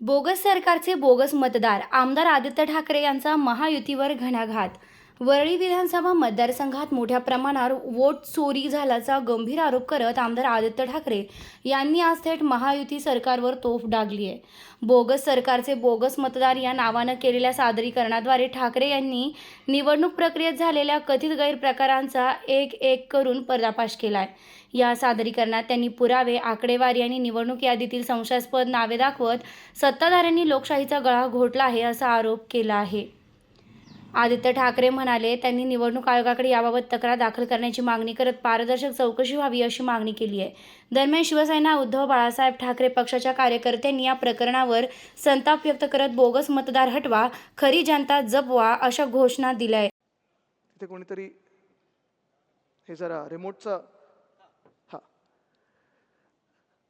Bogus सरकारचे bogus मतदार आमदार आदित्य ठाकरे यांचा महायुतीवर घणाघात वरळी विधानसभा मतदारसंघात मोठ्या प्रमाणावर वोट चोरी झाल्याचा गंभीर आरोप करत आमदार आदित्य ठाकरे यांनी आज थेट महायुती सरकारवर तोफ डागली आहे. बोगस सरकारचे बोगस मतदार या नावानं केलेल्या सादरीकरणाद्वारे ठाकरे यांनी निवडणूक प्रक्रियेत झालेल्या कथित गैरप्रकारांचा एक एक करून पर्दाफाश केला आहे या सादरीकरणात त्यांनी पुरावे आकडेवारी आणि निवडणूक यादीतील संशयास्पद नावे दाखवत सत्ताधाऱ्यांनी लोकशाहीचा गळा घोटला आहे असा आरोप केला आहे. आदित्य ठाकरे म्हणाले त्यांनी निवडणूक आयोगाकडे याबाबत तक्रार दाखल करण्याची मागणी करत पारदर्शक चौकशी व्हावी अशी मागणी केली आहे. दरम्यान शिवसेना उद्धव बाळासाहेब ठाकरे पक्षाच्या कार्यकर्त्यांनी या प्रकरणावर संताप व्यक्त करत बोगस मतदार हटवा खरी जनता जपवा अशा घोषणा दिल्या आहेत. तिथे कोणीतरी हे जरा रिमोटचा हा.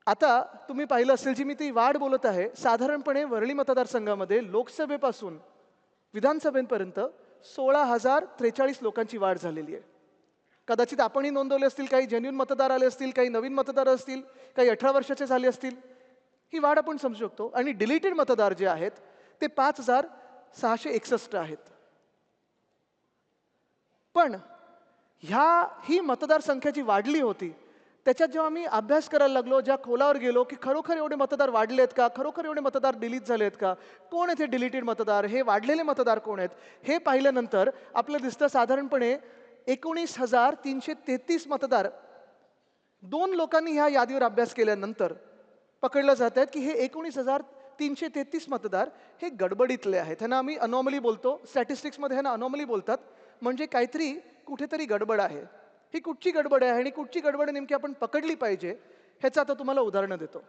आता तुम्ही पाहिलं असेल जी मी ती वाढ बोलत आहे साधारणपणे वरळी मतदारसंघामध्ये लोकसभेपासून विधानसभेपर्यंत सोळा हजार त्रेचाळीस लोकांची वाढ झालेली आहे. कदाचित आपणही नोंदवले असतील काही जेन्युन मतदार आले असतील काही नवीन मतदार असतील काही अठरा वर्षाचे झाले असतील ही वाढ आपण समजू शकतो. आणि डिलीटेड मतदार जे आहेत ते पाच हजार सहाशे एकसष्ट आहेत. पण ह्या ही मतदारसंख्या जी वाढली होती त्याच्यात जेव्हा मी अभ्यास करायला लागलो ज्या खोलावर गेलो की खरोखर एवढे मतदार वाढले आहेत का? खरोखर एवढे मतदार डिलीट झाले आहेत का? कोण आहेत हे डिलीटेड मतदार? हे वाढलेले मतदार कोण आहेत? हे पाहिल्यानंतर आपलं दिसतं साधारणपणे एकोणीस हजार तीनशे तेहतीस मतदार दोन लोकांनी ह्या यादीवर अभ्यास केल्यानंतर पकडलं जात आहेत की हे एकोणीस हजार तीनशे तेहतीस मतदार हे गडबडीतले आहेत. ह्यांना आम्ही अनॉमली बोलतो. स्टॅटिस्टिक्समध्ये ह्यांना अनॉमली बोलतात. म्हणजे काहीतरी कुठेतरी गडबड आहे. ही कुठची गडबड आहे आणि कुठची गडबड नेमकी आपण पकडली पाहिजे ह्याचं आता तुम्हाला उदाहरणं देतो.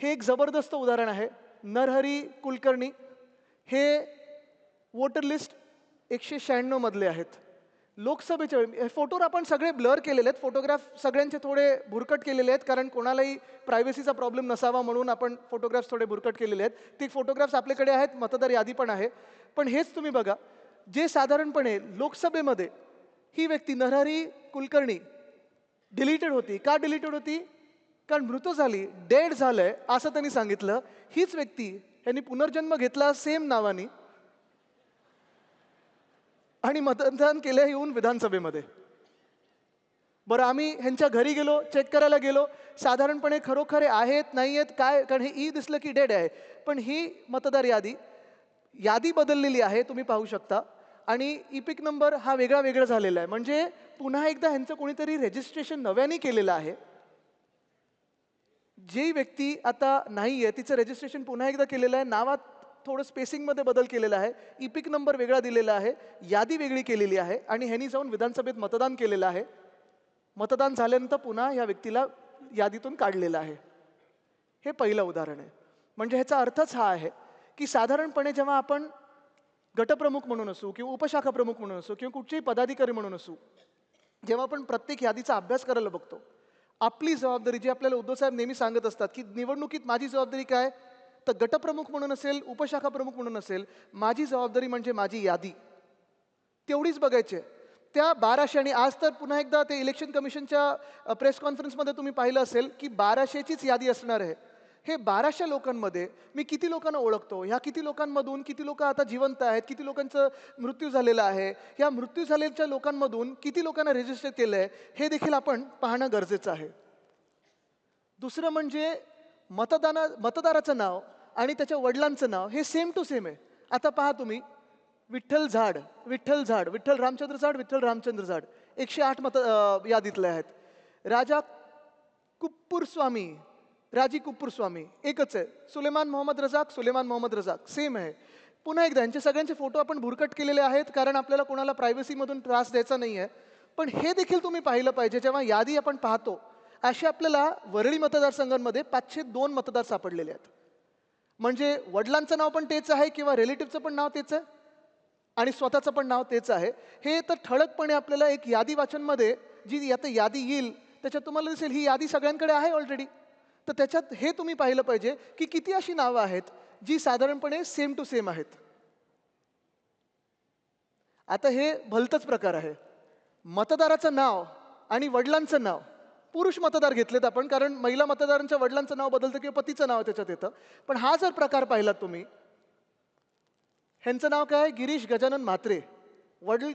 हे एक जबरदस्त उदाहरण आहे नरहरी कुलकर्णी. हे वोटर लिस्ट एकशे शहाण्णव मधले आहेत. लोकसभेच्या वेळी हे फोटोवर आपण सगळे ब्लर केलेले आहेत फोटोग्राफ सगळ्यांचे थोडे भुरकट केलेले आहेत कारण कोणालाही प्रायव्हसीचा प्रॉब्लेम नसावा म्हणून आपण फोटोग्राफ्स थोडे भुरकट केलेले आहेत. ते फोटोग्राफ्स आपल्याकडे आहेत मतदार यादी पण आहे. पण हेच तुम्ही बघा जे साधारणपणे लोकसभेमध्ये ही व्यक्ती नरहरी कुलकर्णी डिलीटेड होती. का डिलीटेड होती? कारण मृत झाली डेड झालंय असं त्यांनी सांगितलं. हीच व्यक्ती यांनी पुनर्जन्म घेतला सेम नावानी. आणि मतदान केलं येऊन विधानसभेमध्ये. बरं आम्ही ह्यांच्या घरी गेलो चेक करायला गेलो. साधारणपणे खरोखर आहेत नाही आहेत काय? कारण हे ई दिसलं की डेड आहे. पण ही मतदार यादी यादी बदललेली आहे तुम्ही पाहू शकता. आणि इपिक नंबर हा वेगळा वेगळा झालेला आहे. म्हणजे पुन्हा एकदा ह्यांचं कोणीतरी रेजिस्ट्रेशन नव्याने केलेलं आहे. जी व्यक्ती आता नाही आहे तिचं रजिस्ट्रेशन पुन्हा एकदा केलेलं आहे. नावात थोडं स्पेसिंगमध्ये बदल केलेला आहे. इपिक नंबर वेगळा दिलेला आहे. यादी वेगळी केलेली आहे. आणि ह्यांनी जाऊन विधानसभेत मतदान केलेलं आहे. मतदान झाल्यानंतर पुन्हा या व्यक्तीला यादीतून काढलेलं आहे. हे पहिलं उदाहरण आहे. म्हणजे ह्याचा अर्थच हा आहे की साधारणपणे जेव्हा आपण गटप्रमुख म्हणून असू किंवा उपशाखा प्रमुख म्हणून असू किंवा कुठचेही पदाधिकारी म्हणून असू जेव्हा आपण प्रत्येक यादीचा अभ्यास करायला बघतो आपली जबाबदारी जी आपल्याला उद्धवसाहेब नेहमी सांगत असतात की निवडणुकीत माझी जबाबदारी काय? तर गटप्रमुख म्हणून असेल उपशाखा प्रमुख म्हणून असेल माझी जबाबदारी म्हणजे माझी यादी. तेवढीच बघायची आहे. त्या बाराशे आणि आज तर पुन्हा एकदा ते इलेक्शन कमिशनच्या प्रेस कॉन्फरन्समध्ये तुम्ही पाहिलं असेल की बाराशेचीच यादी असणार आहे. हे बाराशे लोकांमध्ये मी किती लोकांना ओळखतो? ह्या किती लोकांमधून किती लोक आता जिवंत आहेत? किती लोकांचं मृत्यू झालेला आहे? ह्या मृत्यू झालेल्या लोकांमधून किती लोकांना रजिस्टर केलं आहे हे देखील आपण पाहणं गरजेचं आहे. दुसरं म्हणजे मतदाना मतदाराचं नाव आणि त्याच्या वडिलांचं नाव हे सेम टू सेम आहे. आता पहा तुम्ही विठ्ठल झाड विठ्ठल झाड विठ्ठल रामचंद्र झाड विठ्ठल रामचंद्र झाड. एकशे आठ मत यादीतले आहेत. राजा कुप्पूर स्वामी राजी कुप्पूर स्वामी एकच आहे सुलेमान मोहम्मद रजाक सुलेमान मोहम्मद रजाक सेम आहे. पुन्हा एकदा यांचे सगळ्यांचे फोटो आपण भुरकट केलेले आहेत कारण आपल्याला कोणाला प्रायव्हसीमधून त्रास द्यायचा नाही आहे पण हे देखील तुम्ही पाहिलं पाहिजे जेव्हा यादी आपण पाहतो असे आपल्याला वरळी मतदारसंघांमध्ये पाचशे दोन मतदार सापडलेले आहेत. म्हणजे वडिलांचं नाव पण तेच आहे किंवा रिलेटिव्हचं पण नाव तेच आहे? आणि स्वतःचं पण नाव तेच आहे. हे तर ठळकपणे आपल्याला एक यादी वाचनमध्ये जी आता यादी येईल त्याच्यात तुम्हाला दिसेल ही यादी सगळ्यांकडे आहे ऑलरेडी तर त्याच्यात हे तुम्ही पाहिलं पाहिजे की किती अशी नावं आहेत जी साधारणपणे सेम टू सेम आहेत. आता हे भलतंच प्रकार आहे. मतदाराचं नाव आणि वडिलांचं नाव. पुरुष मतदार घेतलेत आपण कारण महिला मतदारांच्या वडिलांचं नाव बदलतं किंवा पतीचं नाव त्याच्यात येतं. पण हा जर प्रकार पाहिलात तुम्ही ह्यांचं नाव काय? आहे? गिरीश गजानन म्हात्रे. वडील